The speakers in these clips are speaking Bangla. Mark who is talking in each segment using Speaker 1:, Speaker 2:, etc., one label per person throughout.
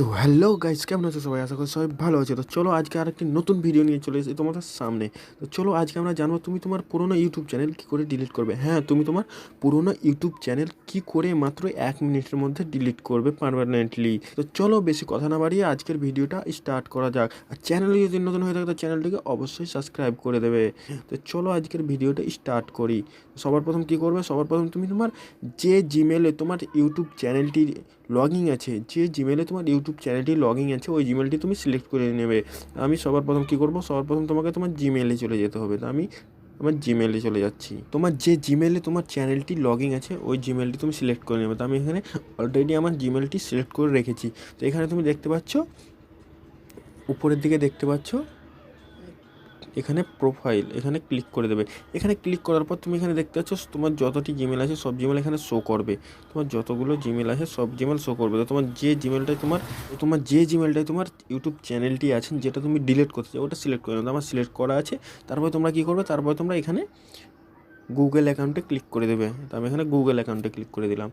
Speaker 1: তো হ্যালো গাইস, কেমন আছো সবাই? আশা করি সবাই ভালো আছে। তো চলো আজকে আর একটি নতুন ভিডিও নিয়ে চলে এসেছি তোমাদের সামনে। তো চলো আজকে আমরা জানব তুমি তোমার পুরোনো ইউটিউব চ্যানেল কী করে ডিলিট করবে? হ্যাঁ তুমি তোমার পুরোনো ইউটিউব চ্যানেল কী করে মাত্র এক মিনিটের মধ্যে ডিলিট করবে পারমানেন্টলি তো চলো বেশি কথা না বাড়িয়ে আজকের ভিডিওটা স্টার্ট করা যাক। আর চ্যানেলে যদি নতুন হয়ে থাকে, তো চ্যানেলটিকে অবশ্যই সাবস্ক্রাইব করে দেবে। তো চলো আজকের ভিডিওটা স্টার্ট করি। সবার প্রথম কী করবে? সবার প্রথম তুমি তোমার যে জিমেলে তোমার ইউটিউব চ্যানেলটি লগইন আছে, যে জিমেলে তোমার ইউটিউব চ্যানেলটি লগিং আছে, ওই জিমেলটি তুমি সিলেক্ট করে নেবে। আমি সবার প্রথম কী করব? সবার প্রথম তোমাকে তোমার জিমেলে চলে যেতে হবে। তো আমি আমার জিমেলে চলে যাচ্ছি। তোমার যে জিমেলে তোমার চ্যানেলটি লগিং আছে, ওই জিমেলটি তুমি সিলেক্ট করে নেবে। তো আমি এখানে অলরেডি আমার জিমেলটি সিলেক্ট করে রেখেছি। তো এখানে তুমি দেখতে পাচ্ছ, উপরের দিকে দেখতে পাচ্ছ এখানে প্রোফাইল এখানে ক্লিক করে দেবে। এখানে ক্লিক করার পর তুমি এখানে দেখতে পাচ্ছ তোমার যতটি জিমেল আছে, সব জিমেল এখানে শো করবে। তোমার যতগুলো জিমেল আছে, সব জিমেল শো করবে। তো তোমার যে জিমেলটাই তোমার তোমার যে জিমেলটাই তোমার ইউটিউব চ্যানেলটি আছে যেটা তুমি ডিলিট করতে চাও, ওটা সিলেক্ট করে আমার সিলেক্ট করা আছে। তারপরে তোমরা কী করবে? তারপরে তোমরা এখানে গুগল অ্যাকাউন্টে ক্লিক করে দেবে। তো আমি এখানে গুগল অ্যাকাউন্টে ক্লিক করে দিলাম।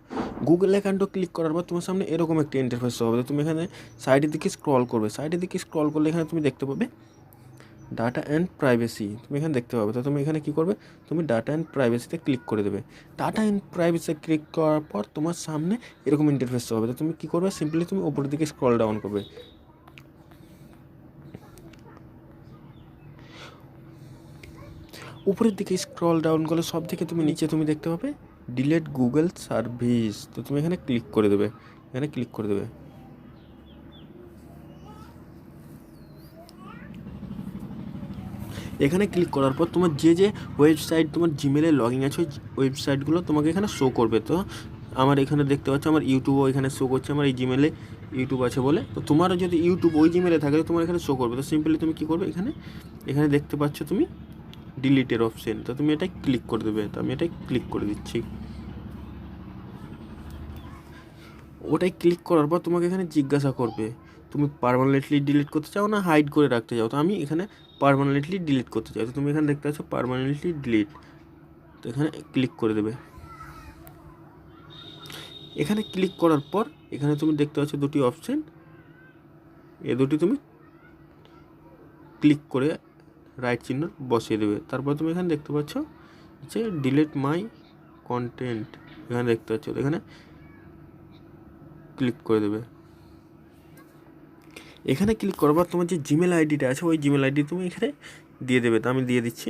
Speaker 1: গুগল অ্যাকাউন্টে ক্লিক করার পর তোমার সামনে এরকম একটা ইন্টারফেস হবে। তুমি এখানে সাইডের দিকে স্ক্রল করবে। সাইডের দিকে স্ক্রল করলে এখানে তুমি দেখতে পাবে ডাটা অ্যান্ড প্রাইভেসি তুমি এখানে দেখতে পাবে। তো তুমি এখানে কী করবে? তুমি ডাটা অ্যান্ড প্রাইভেসিতে ক্লিক করে দেবে। ডাটা অ্যান্ড প্রাইভেসিতে ক্লিক করার পর তোমার সামনে এরকম ইন্টারফেস হবে তো তুমি কী করবে? সিম্পলি তুমি ওপরের দিকে স্ক্রল ডাউন করবে। উপরের দিকে স্ক্রল ডাউন করলে সব থেকে তুমি নিচে তুমি দেখতে পাবে ডিলেট গুগল সার্ভিস তো তুমি এখানে ক্লিক করে দেবে। এখানে ক্লিক করে দেবে। এখানে ক্লিক করার পর তোমার যে যে ওয়েবসাইট তোমার জিমেলে লগ ইন আছে ওয়েবসাইটগুলো তোমাকে এখানে শো করবে। তো আমার এখানে দেখতে পাচ্ছ, আমার ইউটিউবও এখানে শো করছে, আমার এই জিমেলে ইউটিউব আছে বলে। তো তোমারও যদি ইউটিউব ওই জিমেলে থাকে, তো তোমার এখানে শো করবে। তো সিম্পলি তুমি কী করবে, এখানে এখানে দেখতে পাচ্ছ তুমি ডিলিটের অপশন তো তুমি এটাই ক্লিক করে দেবে। তো আমি এটাই ক্লিক করে দিচ্ছি। ওটাই ক্লিক করার পর তোমাকে এখানে জিজ্ঞাসা করবে তুমি পারমানেন্টলি ডিলিট করতে চাও না হাইড করে রাখতে চাও? তো আমি এখানে পারমানেন্টলি ডিলিট করতে চাই। তো তুমি এখানে দেখতে পাচ্ছ পারমানেন্টলি ডিলিট তো এখানে ক্লিক করে দেবে। এখানে ক্লিক করার পর এখানে তুমি দেখতে পাচ্ছ দুটি অপশান এ দুটি তুমি ক্লিক করে রাইট চিহ্ন বসিয়ে দেবে। তারপর তুমি এখানে দেখতে পাচ্ছ যে ডিলিট মাই কন্টেন্ট এখানে দেখতে পাচ্ছ এখানে ক্লিক করে দেবে। এখানে ক্লিক করার পর তোমার যে জিমেল আইডিটা আছে, ওই জিমেল আইডি তুমি এখানে দিয়ে দেবে। তো আমি দিয়ে দিচ্ছি।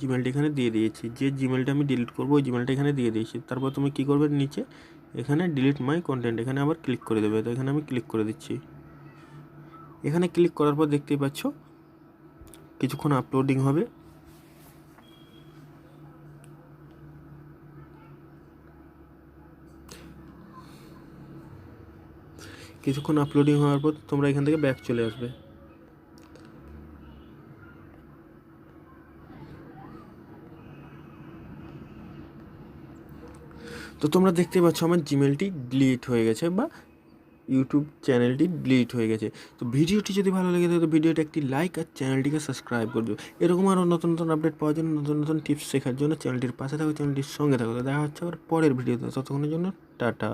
Speaker 1: জিমেলটা এখানে দিয়ে দিয়েছি। যে জিমেলটা আমি ডিলিট করব, ওই জিমেলটা এখানে দিয়ে দিয়েছি। তারপর তুমি কী করবে নিচে? এখানে ডিলিট মাই কন্টেন্ট এখানে আবার ক্লিক করে দেবে। তো এখানে আমি ক্লিক করে দিচ্ছি। এখানে ক্লিক করার পর দেখতেই পাচ্ছ, কিছুক্ষণ আপলোডিং হবে। কিছুক্ষণ আপলোডিং হওয়ার পর তোমরা এখান থেকে ব্যাক চলে আসবে। তো তোমরা দেখতে পাচ্ছ আমার জিমেলটি ডিলিট হয়ে গেছে বা ইউটিউব চ্যানেলটি ডিলিট হয়ে গেছে। তো ভিডিওটি যদি ভালো লেগে থাকে তো ভিডিওটা একটি লাইক আর চ্যানেলটিকে সাবস্ক্রাইব করে দেবে এরকম আরও নতুন নতুন আপডেট পাওয়ার জন্য, নতুন নতুন টিপস শেখার জন্য চ্যানেলটির পাশে থাকো চ্যানেলটির সঙ্গে থাকো। দেখা হচ্ছে আবার পরের ভিডিওতে। ততক্ষণের জন্য টাটা।